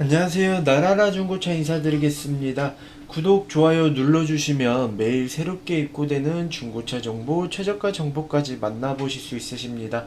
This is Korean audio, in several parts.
안녕하세요. 나라라 중고차 인사드리겠습니다. 구독, 좋아요 눌러주시면 매일 새롭게 입고되는 중고차 정보, 최저가 정보까지 만나보실 수 있으십니다.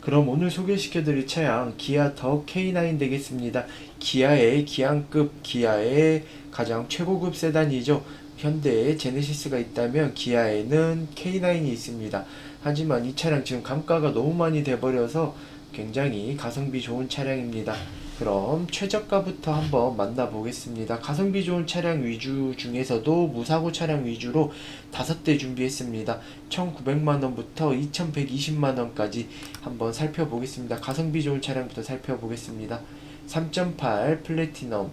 그럼 오늘 소개시켜드릴 차량 기아 더 K9 되겠습니다. 기아의 기안급, 기아의 가장 최고급 세단이죠. 현대에 제네시스가 있다면 기아에는 K9이 있습니다. 하지만 이 차량 지금 감가가 너무 많이 돼버려서 굉장히 가성비 좋은 차량입니다. 그럼 최저가부터 한번 만나보겠습니다. 가성비 좋은 차량 위주 중에서도 무사고 차량 위주로 다섯 대 준비했습니다. 1,900만원부터 2,120만원까지 한번 살펴보겠습니다. 가성비 좋은 차량부터 살펴보겠습니다. 3.8 플래티넘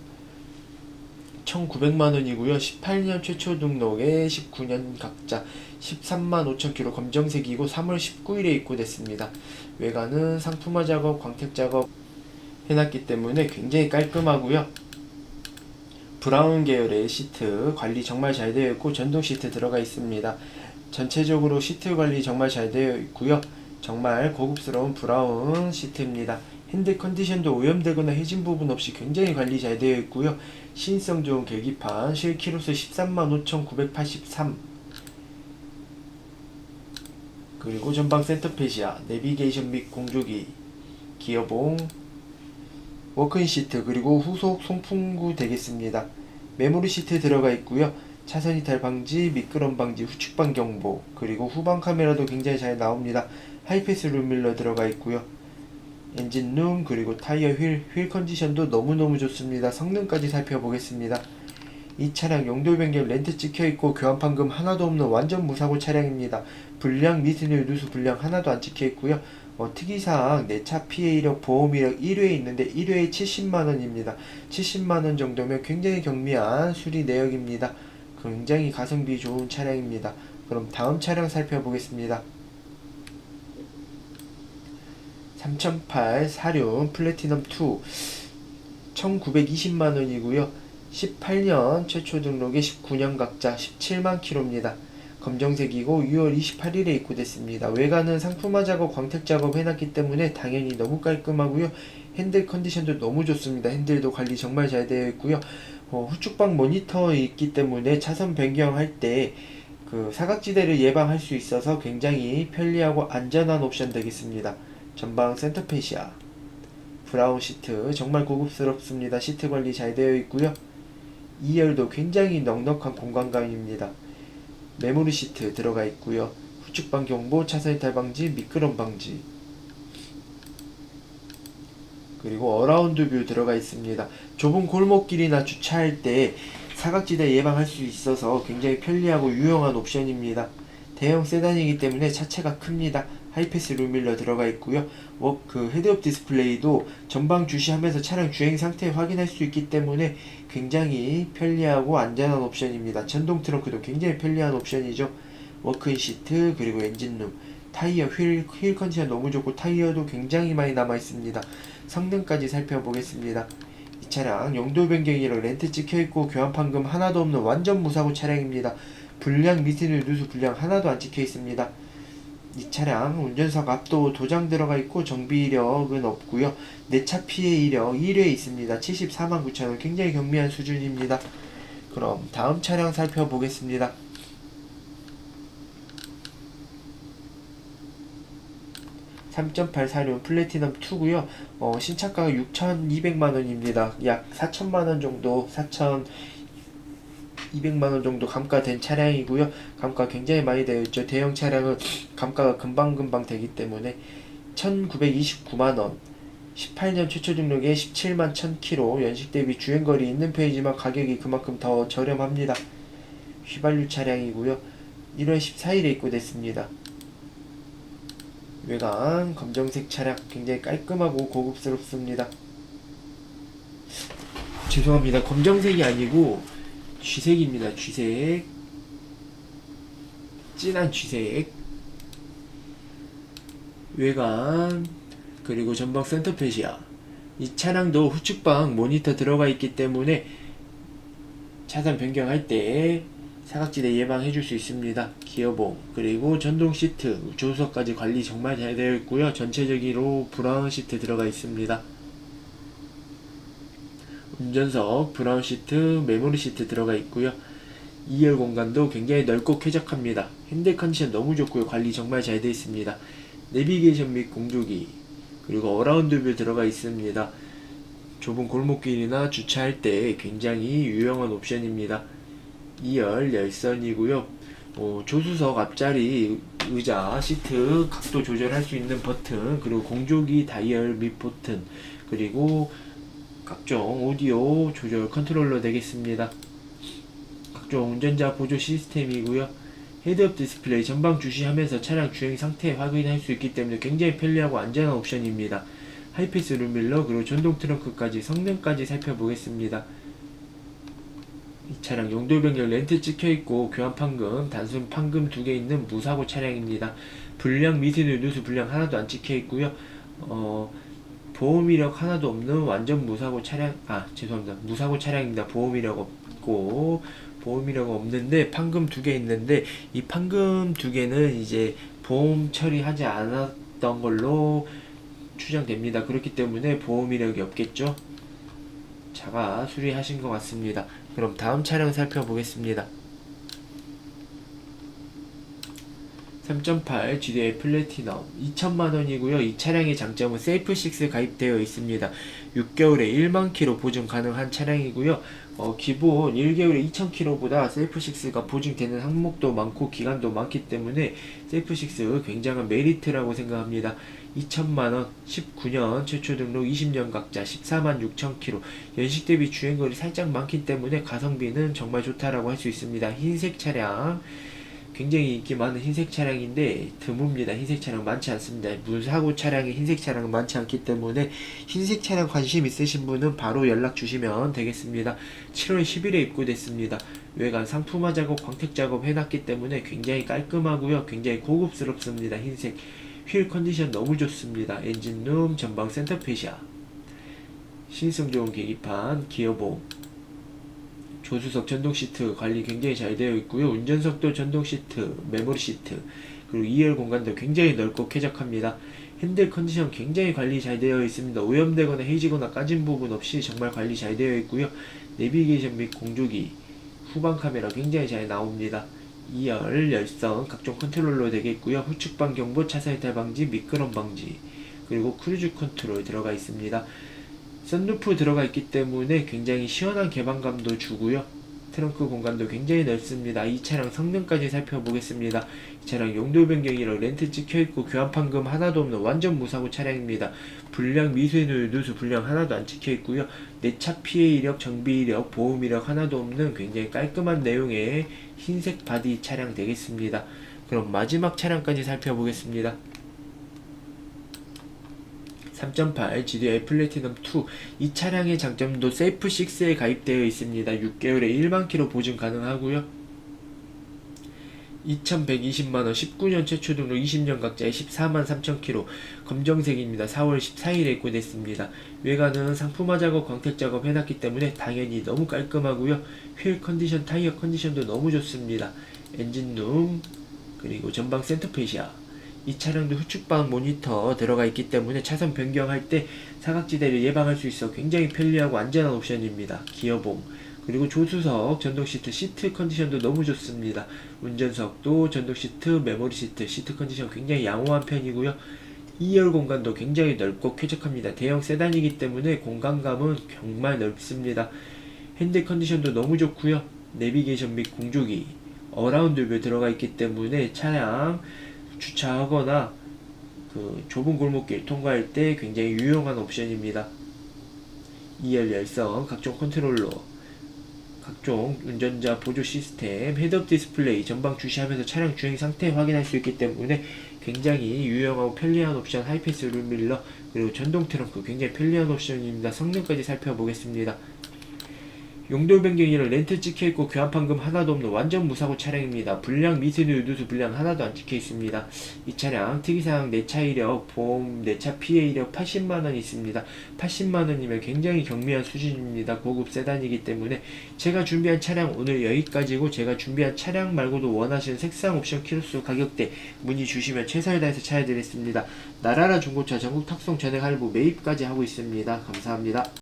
1,900만원이고요. 18년 최초 등록에 19년 각자 13만 5천 킬로 검정색이고 3월 19일에 입고됐습니다. 외관은 상품화 작업, 광택 작업 해놨기 때문에 굉장히 깔끔하고요. 브라운 계열의 시트 관리 정말 잘 되어 있고 전동 시트 들어가 있습니다. 전체적으로 시트 관리 정말 잘 되어 있고요. 정말 고급스러운 브라운 시트입니다. 핸들 컨디션도 오염되거나 해진 부분 없이 굉장히 관리 잘 되어 있고요. 신성 좋은 계기판, 실키로수 135,983 그리고 전방 센터페시아, 내비게이션 및 공조기, 기어봉, 워크인 시트 그리고 후속 송풍구 되겠습니다. 메모리 시트 들어가 있고요. 차선 이탈 방지, 미끄럼 방지, 후측방 경보 그리고 후방 카메라도 굉장히 잘 나옵니다. 하이패스 룸밀러 들어가 있고요. 엔진 룸 그리고 타이어 휠, 휠 컨디션도 너무너무 좋습니다. 성능까지 살펴보겠습니다. 이 차량 용도 변경 렌트 찍혀 있고 교환 판금 하나도 없는 완전 무사고 차량입니다. 불량 미스늘 누수 불량 하나도 안 찍혀 있고요. 어, 특이사항 내 차 피해 이력 보험 이력 1회 있는데 1회에 70만 원입니다. 70만 원 정도면 굉장히 경미한 수리 내역입니다. 굉장히 가성비 좋은 차량입니다. 그럼 다음 차량 살펴보겠습니다. 3008 사륜 플래티넘 2 1920만 원이고요. 18년 최초 등록에 19년 각자 17만 킬로입니다. 검정색이고 6월 28일에 입고됐습니다. 외관은 상품화 작업, 광택 작업 해놨기 때문에 당연히 너무 깔끔하고요. 핸들 컨디션도 너무 좋습니다. 핸들도 관리 정말 잘 되어 있고요. 어, 후측방 모니터 있기 때문에 차선 변경할 때 그 사각지대를 예방할 수 있어서 굉장히 편리하고 안전한 옵션 되겠습니다. 전방 센터페시아 브라운 시트 정말 고급스럽습니다. 시트 관리 잘 되어 있고요. 2열도 굉장히 넉넉한 공간감입니다. 메모리 시트 들어가 있고요. 후측방 경보, 차선 이탈 방지, 미끄럼 방지. 그리고 어라운드 뷰 들어가 있습니다. 좁은 골목길이나 주차할 때 사각지대 예방할 수 있어서 굉장히 편리하고 유용한 옵션입니다. 대형 세단이기 때문에 차체가 큽니다. 하이패스 룸밀러 들어가 있고요. 워, 그 헤드업 디스플레이도 전방 주시하면서 차량 주행 상태 확인할 수 있기 때문에 굉장히 편리하고 안전한 옵션입니다. 전동 트렁크도 굉장히 편리한 옵션이죠. 워크인 시트 그리고 엔진룸 타이어 휠, 휠 컨디션 너무 좋고 타이어도 굉장히 많이 남아 있습니다. 성능까지 살펴보겠습니다. 이 차량 용도 변경이랑 렌트 찍혀 있고 교환 판금 하나도 없는 완전 무사고 차량입니다. 불량 미스늘 누수 불량 하나도 안 찍혀 있습니다. 이 차량 운전석 앞도 도장 들어가 있고 정비 이력은 없고요. 내차 피해 이력 1회 있습니다. 74만 9천원 굉장히 경미한 수준입니다. 그럼 다음 차량 살펴보겠습니다. (3.8) 사륜 플래티넘 2고요 어, 신차가가 6,200만원입니다 약 4천만 원 정도 4천 200만원 정도 감가된 차량이고요. 감가 굉장히 많이 되어 있죠. 대형 차량은 감가가 금방금방 되기 때문에 1929만원 18년 최초 등록에 17만 1000km 연식 대비 주행거리 있는 편이지만 가격이 그만큼 더 저렴합니다. 휘발유 차량이고요. 1월 14일에 입고됐습니다. 외관 검정색 차량 굉장히 깔끔하고 고급스럽습니다. 죄송합니다. 검정색이 아니고 쥐색입니다. 쥐색. 진한 쥐색. 외관 그리고 전방 센터페시아. 이 차량도 후측방 모니터 들어가 있기 때문에 차선 변경할 때 사각지대 예방해 줄 수 있습니다. 기어봉 그리고 전동 시트 조수석까지 관리 정말 잘 되어 있고요. 전체적으로 브라운 시트 들어가 있습니다. 운전석 브라운 시트, 메모리 시트 들어가 있고요. 2열 공간도 굉장히 넓고 쾌적합니다. 핸들 컨디션 너무 좋고요. 관리 정말 잘 되어 있습니다. 내비게이션 및 공조기 그리고 어라운드 뷰 들어가 있습니다. 좁은 골목길이나 주차할 때 굉장히 유용한 옵션입니다. 2열 열선이고요. 어, 조수석 앞자리 의자 시트 각도 조절할 수 있는 버튼 그리고 공조기 다이얼 및 버튼 그리고 각종 오디오 조절 컨트롤러 되겠습니다. 각종 운전자 보조 시스템이고요. 헤드업 디스플레이 전방 주시하면서 차량 주행 상태 확인할 수 있기 때문에 굉장히 편리하고 안전한 옵션입니다. 하이패스 룸밀러 그리고 전동 트렁크까지 성능까지 살펴보겠습니다. 이 차량 용도 변경 렌트 찍혀 있고 교환 판금 단순 판금 두 개 있는 무사고 차량입니다. 불량 미세누 누수 불량 하나도 안 찍혀 있고요. 어, 보험 이력 하나도 없는 완전 무사고 차량 아 죄송합니다 무사고 차량입니다. 보험 이력 없고 보험 이력 없는데 판금 두 개 있는데 이 판금 두 개는 이제 보험 처리하지 않았던 걸로 추정됩니다. 그렇기 때문에 보험 이력이 없겠죠. 차가 수리하신 것 같습니다. 그럼 다음 차량 살펴보겠습니다. 3.8 GDI 플래티넘 2천만원이고요. 이 차량의 장점은 세이프6 가입되어 있습니다. 6개월에 1만 킬로 보증 가능한 차량이고요. 어, 기본 1개월에 2,000km보다 세이프6가 보증되는 항목도 많고 기간도 많기 때문에 세이프6 굉장한 메리트라고 생각합니다. 2천만원, 19년 최초 등록 20년 각자 14만 6천 킬로 연식 대비 주행거리 살짝 많기 때문에 가성비는 정말 좋다라고 할 수 있습니다. 흰색 차량 굉장히 인기 많은 흰색 차량인데 드뭅니다. 흰색 차량 많지 않습니다. 무사고 차량이 흰색 차량은 많지 않기 때문에 흰색 차량 관심 있으신 분은 바로 연락 주시면 되겠습니다. 7월 10일에 입고됐습니다. 외관 상품화 작업, 광택 작업 해놨기 때문에 굉장히 깔끔하고요. 굉장히 고급스럽습니다. 흰색 휠 컨디션 너무 좋습니다. 엔진룸, 전방 센터페시아, 신성 좋은 계기판, 기어봉, 조수석 전동 시트 관리 굉장히 잘 되어 있고요. 운전석도 전동 시트, 메모리 시트, 그리고 2열 공간도 굉장히 넓고 쾌적합니다. 핸들 컨디션 굉장히 관리 잘 되어 있습니다. 오염되거나 해지거나 까진 부분 없이 정말 관리 잘 되어 있고요. 내비게이션 및 공조기, 후방 카메라 굉장히 잘 나옵니다. 2열 열선 각종 컨트롤러 되겠고요. 후측방 경보, 차선 이탈 방지, 미끄럼 방지, 그리고 크루즈 컨트롤 들어가 있습니다. 썬루프 들어가 있기 때문에 굉장히 시원한 개방감도 주고요. 트렁크 공간도 굉장히 넓습니다. 이 차량 성능까지 살펴보겠습니다. 이 차량 용도 변경이랑 렌트 찍혀 있고 교환 판금 하나도 없는 완전 무사고 차량입니다. 불량 미세누 누수 불량 하나도 안 찍혀 있고요. 내차 피해 이력, 정비 이력, 보험 이력 하나도 없는 굉장히 깔끔한 내용의 흰색 바디 차량 되겠습니다. 그럼 마지막 차량까지 살펴보겠습니다. 3.8 GDI 플래티넘 2. 이 차량의 장점도 세이프 6에 가입되어 있습니다. 6개월에 1만 킬로 보증 가능하고요. 2120만원 19년 최초 등록 20년 각자에 14만 3천 킬로 검정색입니다. 4월 14일에 입고됐습니다. 외관은 상품화 작업, 광택 작업 해놨기 때문에 당연히 너무 깔끔하고요. 휠 컨디션, 타이어 컨디션도 너무 좋습니다. 엔진룸 그리고 전방 센터페시아 이 차량도 후측방 모니터 들어가 있기 때문에 차선 변경할 때 사각지대를 예방할 수 있어 굉장히 편리하고 안전한 옵션입니다. 기어봉 그리고 조수석 전동 시트 시트 컨디션도 너무 좋습니다. 운전석도 전동 시트 메모리 시트 시트 컨디션 굉장히 양호한 편이고요. 2열 공간도 굉장히 넓고 쾌적합니다. 대형 세단이기 때문에 공간감은 정말 넓습니다. 핸들 컨디션도 너무 좋고요. 내비게이션 및 공조기 어라운드 뷰 들어가 있기 때문에 차량 주차하거나 그 좁은 골목길 통과할 때 굉장히 유용한 옵션입니다. 2열 열선, 각종 컨트롤러, 각종 운전자 보조 시스템, 헤드업 디스플레이, 전방 주시하면서 차량 주행 상태 확인할 수 있기 때문에 굉장히 유용하고 편리한 옵션 하이패스 룸밀러 그리고 전동 트렁크 굉장히 편리한 옵션입니다. 성능까지 살펴보겠습니다. 용도 변경이랑 렌트 찍혀 있고 교환 판금 하나도 없는 완전 무사고 차량입니다. 불량 미세누 누수 불량 하나도 안 찍혀 있습니다. 이 차량 특이사항 내차 이력 보험 내차 피해 이력 80만 원 있습니다. 80만 원이면 굉장히 경미한 수준입니다. 고급 세단이기 때문에 제가 준비한 차량 오늘 여기까지고 제가 준비한 차량 말고도 원하시는 색상 옵션 키로수 가격대 문의 주시면 최선을 다해서 찾아드리겠습니다. 나라라 중고차 전국 탁송 전액 할부 매입까지 하고 있습니다. 감사합니다.